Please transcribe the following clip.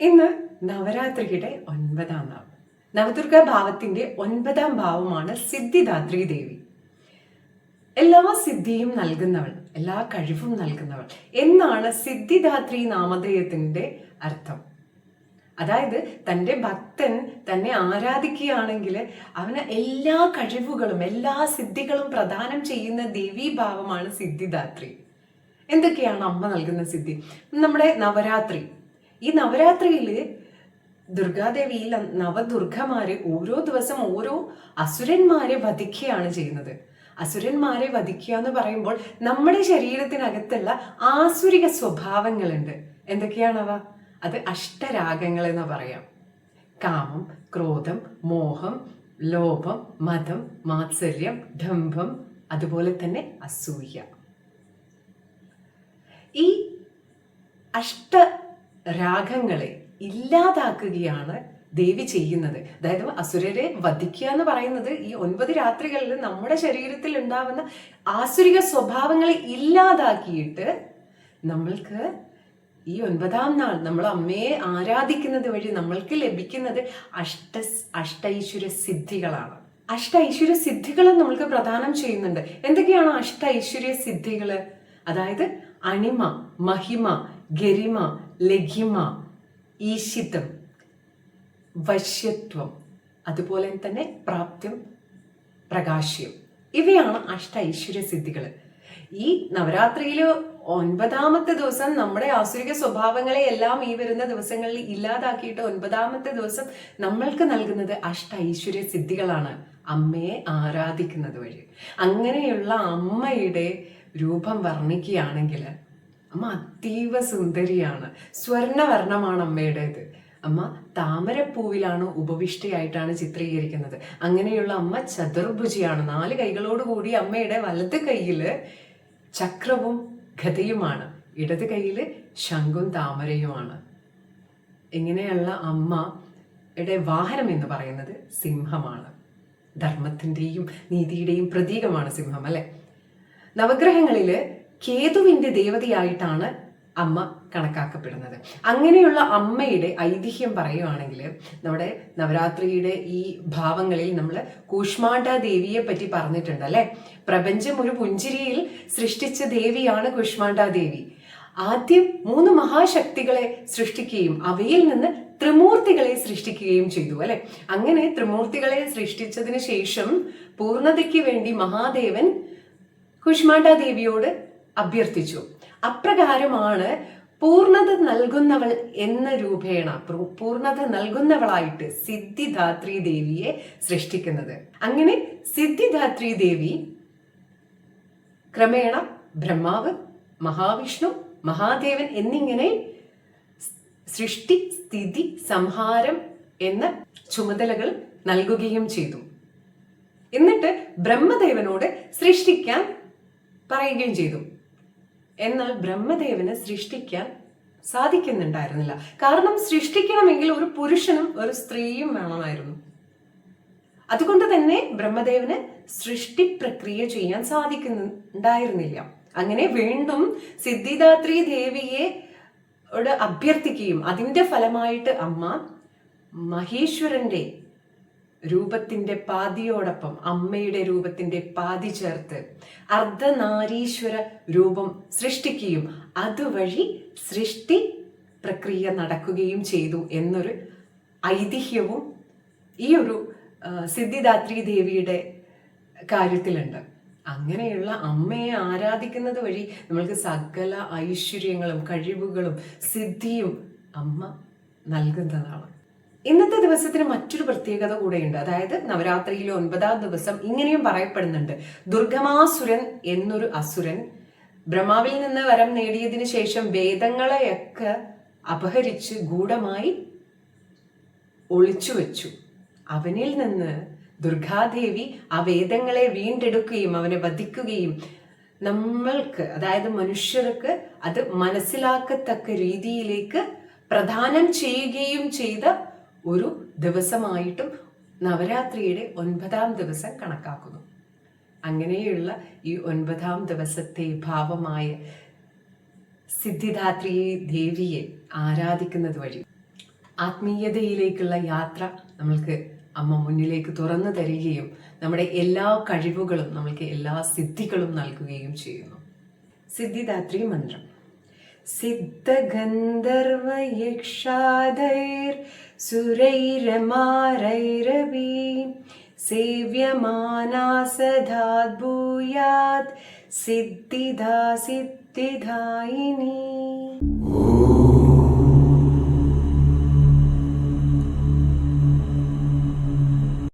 ഇന്ന് നവരാത്രിയുടെ ഒൻപതാം ഭാവം നവദുർഗ ഭാവത്തിന്റെ ഒൻപതാം ഭാവമാണ് സിദ്ധിദാത്രി ദേവി. എല്ലാ സിദ്ധിയും നൽകുന്നവൾ എല്ലാ കഴിവും നൽകുന്നവൾ എന്നാണ് സിദ്ധിദാത്രി നാമധേയത്തിന്റെ അർത്ഥം. അതായത് തന്റെ ഭക്തൻ തന്നെ ആരാധിക്കുകയാണെങ്കിൽ അവന് എല്ലാ കഴിവുകളും എല്ലാ സിദ്ധികളും പ്രദാനം ചെയ്യുന്ന ദേവീഭാവമാണ് സിദ്ധിദാത്രി. എന്തൊക്കെയാണ് അമ്മ നൽകുന്ന സിദ്ധി? നമ്മുടെ നവരാത്രി. ഈ നവരാത്രിയിൽ ദുർഗാദേവി ഈ നവദുർഗമാരെ ഓരോ ദിവസം ഓരോ അസുരന്മാരെ വധിക്കുകയാണ് ചെയ്യുന്നത്. അസുരന്മാരെ വധിക്കുക എന്ന് പറയുമ്പോൾ നമ്മുടെ ശരീരത്തിനകത്തുള്ള ആസുരിക സ്വഭാവങ്ങളുണ്ട്. എന്തൊക്കെയാണവ? അത് അഷ്ടരാഗങ്ങൾ എന്ന് പറയാം. കാമം ക്രോധം മോഹം ലോഭം മതം മാത്സര്യം ഡംഭം അതുപോലെ തന്നെ അസൂയ. ഈ അഷ്ട രാഗങ്ങളെ ഇല്ലാതാക്കുകയാണ് ദേവി ചെയ്യുന്നത്. അതായത് അസുരരെ വധിക്കുക എന്ന് പറയുന്നത് ഈ ഒൻപത് രാത്രികളിൽ നമ്മുടെ ശരീരത്തിൽ ഉണ്ടാവുന്ന ആസുരിക സ്വഭാവങ്ങളെ ഇല്ലാതാക്കിയിട്ട് നമ്മൾക്ക് ഈ ഒൻപതാം നാൾ നമ്മൾ അമ്മയെ ആരാധിക്കുന്നത് വഴി നമ്മൾക്ക് ലഭിക്കുന്നത് അഷ്ട അഷ്ടൈശ്വര സിദ്ധികളാണ്. അഷ്ടൈശ്വര്യ സിദ്ധികൾ നമ്മൾക്ക് പ്രദാനം ചെയ്യുന്നുണ്ട്. എന്തൊക്കെയാണ് അഷ്ടൈശ്വര്യ സിദ്ധികൾ അതായത് അണിമ മഹിമ ഗരിമ ലഘിമ ഈശിതം വശ്യത്വം അതുപോലെ തന്നെ പ്രാപ്ത്യം പ്രകാശ്യം. ഇവയാണ് അഷ്ട ഐശ്വര്യ സിദ്ധികൾ. ഈ നവരാത്രിയിൽ ഒൻപതാമത്തെ ദിവസം നമ്മുടെ ആസുരിക സ്വഭാവങ്ങളെ എല്ലാം ഈ വരുന്ന ദിവസങ്ങളിൽ ഇല്ലാതാക്കിയിട്ട് ഒൻപതാമത്തെ ദിവസം നമ്മൾക്ക് നൽകുന്നത് അഷ്ട ഐശ്വര്യ സിദ്ധികളാണ്. അമ്മയെ ആരാധിക്കുന്നത് വഴി. അങ്ങനെയുള്ള അമ്മയുടെ രൂപം വർണിക്കുകയാണെങ്കിൽ അമ്മ അതീവ സുന്ദരിയാണ്. സ്വർണവർണമാണ് അമ്മയുടേത്. അമ്മ താമരപ്പൂവിലാണ് ഉപവിഷ്ടയായിട്ടാണ് ചിത്രീകരിക്കുന്നത്. അങ്ങനെയുള്ള അമ്മ ചതുർഭുജിയാണ്. നാല് കൈകളോട് കൂടി അമ്മയുടെ വലത് കൈയിൽ ചക്രവും ഗതയുമാണ് ഇടത് കൈയിൽ ശംഖും താമരയുമാണ്. ഇങ്ങനെയുള്ള അമ്മയുടെ വാഹനം എന്ന് പറയുന്നത് സിംഹമാണ്. ധർമ്മത്തിന്റെയും നീതിയുടെയും പ്രതീകമാണ് സിംഹം അല്ലേ? നവഗ്രഹങ്ങളിൽ കേതുവിന്റെ ദേവതയായിട്ടാണ് അമ്മ കണക്കാക്കപ്പെടുന്നത്. അങ്ങനെയുള്ള അമ്മയുടെ ഐതിഹ്യം പറയുവാണെങ്കിൽ നമ്മുടെ നവരാത്രിയുടെ ഈ ഭാവങ്ങളിൽ നമ്മൾ കൂഷ്മാണ്ഡ ദേവിയെ പറ്റി പറഞ്ഞിട്ടുണ്ട് അല്ലെ? പ്രപഞ്ചം ഒരു പുഞ്ചിരിയിൽ സൃഷ്ടിച്ച ദേവിയാണ് കുഷ്മാണ്ട ദേവി. ആദ്യം മൂന്ന് മഹാശക്തികളെ സൃഷ്ടിക്കുകയും അവയിൽ നിന്ന് ത്രിമൂർത്തികളെ സൃഷ്ടിക്കുകയും ചെയ്തു അല്ലെ? അങ്ങനെ ത്രിമൂർത്തികളെ സൃഷ്ടിച്ചതിന് ശേഷം പൂർണതയ്ക്ക് വേണ്ടി മഹാദേവൻ കുഷ്മാണ്ഡ ദേവിയോട് അഭ്യർത്ഥിച്ചു. അപ്രകാരമാണ് പൂർണത നൽകുന്നവൾ എന്ന രൂപേണ പൂർണത നൽകുന്നവളായിട്ട് സിദ്ധിദാത്രി ദേവിയെ സൃഷ്ടിക്കുന്നത്. അങ്ങനെ സിദ്ധിദാത്രി ദേവി ക്രമേണ ബ്രഹ്മാവ് മഹാവിഷ്ണു മഹാദേവൻ എന്നിങ്ങനെ സൃഷ്ടി സ്ഥിതി സംഹാരം എന്ന ചുമതലകൾ നൽകുകയും ചെയ്തു. എന്നിട്ട് ബ്രഹ്മദേവനോട് സൃഷ്ടിക്കാൻ പറയുകയും ചെയ്തു. എന്നാൽ ബ്രഹ്മദേവന് സൃഷ്ടിക്കാൻ സാധിക്കുന്നുണ്ടായിരുന്നില്ല. കാരണം സൃഷ്ടിക്കണമെങ്കിൽ ഒരു പുരുഷനും ഒരു സ്ത്രീയും വേണമായിരുന്നു. അതുകൊണ്ട് തന്നെ ബ്രഹ്മദേവന് സൃഷ്ടി പ്രക്രിയ ചെയ്യാൻ സാധിക്കുന്നുണ്ടായിരുന്നില്ല. അങ്ങനെ വീണ്ടും സിദ്ധിദാത്രി ദേവിയെ അഭ്യർത്ഥിക്കുകയും അതിന്റെ ഫലമായിട്ട് അമ്മ മഹേശ്വരന്റെ രൂപത്തിന്റെ പാതിയോടൊപ്പം അമ്മയുടെ രൂപത്തിന്റെ പാതി ചേർത്ത് അർദ്ധനാരീശ്വര രൂപം സൃഷ്ടിക്കുകയും അതുവഴി സൃഷ്ടി പ്രക്രിയ നടക്കുകയും ചെയ്തു എന്നൊരു ഐതിഹ്യവും ഈ ഒരു സിദ്ധിദാത്രി ദേവിയുടെ കാര്യത്തിലുണ്ട്. അങ്ങനെയുള്ള അമ്മയെ ആരാധിക്കുന്നത് വഴി നമ്മൾക്ക് സകല ഐശ്വര്യങ്ങളും കഴിവുകളും സിദ്ധിയും അമ്മ നൽകുന്നതാണ്. ഇന്നത്തെ ദിവസത്തിന് മറ്റൊരു പ്രത്യേകത കൂടെയുണ്ട്. അതായത് നവരാത്രിയിലെ ഒൻപതാം ദിവസം ഇങ്ങനെയും പറയപ്പെടുന്നുണ്ട്. ദുർഗമാസുരൻ എന്നൊരു അസുരൻ ബ്രഹ്മാവിൽ നിന്ന് വരം നേടിയതിനു ശേഷം വേദങ്ങളെയൊക്കെ അപഹരിച്ച് ഗൂഢമായി ഒളിച്ചു വെച്ചു അവനിൽ നിന്ന് ദുർഗാദേവി ആ വേദങ്ങളെ വീണ്ടെടുക്കുകയും അവനെ വധിക്കുകയും നമ്മൾക്ക് അതായത് മനുഷ്യർക്ക് അത് മനസ്സിലാക്കത്തക്ക രീതിയിലേക്ക് പ്രദാനം ചെയ്യുകയും ചെയ്ത ഒരു ദിവസമായിട്ടും നവരാത്രിയുടെ ഒൻപതാം ദിവസം കണക്കാക്കുന്നു. അങ്ങനെയുള്ള ഈ ഒൻപതാം ദിവസത്തെ ഭാവമായ സിദ്ധിദാത്രിയെ ദേവിയെ ആരാധിക്കുന്നത് വഴി ആത്മീയതയിലേക്കുള്ള യാത്ര നമ്മൾക്ക് അമ്മ മുന്നിലേക്ക് തുറന്നു തരികയും നമ്മുടെ എല്ലാ കഴിവുകളും നമ്മൾക്ക് എല്ലാ സിദ്ധികളും നൽകുകയും ചെയ്യുന്നു. സിദ്ധിദാത്രി മന്ത്രം. सिद्धगन्धर्वयक्षाधैर्सुरैरमारैरवी सेव्यमानासधाद् भूयात् सिद्धिदा सिद्धिधायिनी।